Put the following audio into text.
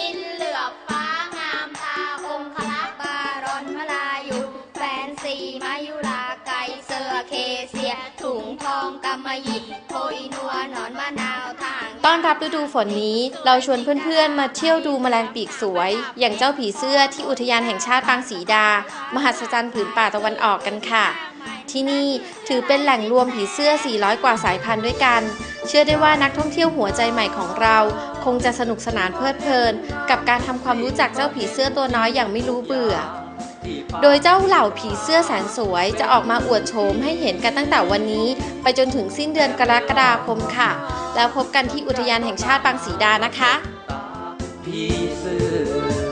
ดินเหลือบฟ้างามตาองคลักษ์บารอนมาลายุแฟนซีมายุราไก่เสือเคเซีย ถุงทองกำมะหยี่โพยนัวหนอนมะนาวทางต้อนรับฤดูฝนนี้เราชวนเพื่อนๆ มาเที่ยวดูแมลงปีกสวย อย่างเจ้าผีเสื้อที่อุทยานแห่งชาติปางศรีดา มหัศจรรย์ผืนป่าตะวันออกกันค่ะ ที่นี่ถือเป็นแหล่งรวมผีเสื้อ 400 กว่าสายพันธุ์ด้วยกัน เชื่อได้ว่านักท่องเที่ยวหัวใจใหม่ของเรา คงจะสนุกสนานเพลิดเพลิน กับการทำความรู้จักเจ้าผีเสื้อตัวน้อยอย่างไม่รู้เบื่อ โดยเจ้าเหล่าผีเสื้อแสนสวยจะออกมาอวดโฉมให้เห็นกันตั้งแต่วันนี้ ไปจนถึงสิ้นเดือนกรกฎาคมค่ะ แล้วพบกันที่อุทยานแห่งชาติบางสีดานะคะ ผีเสือ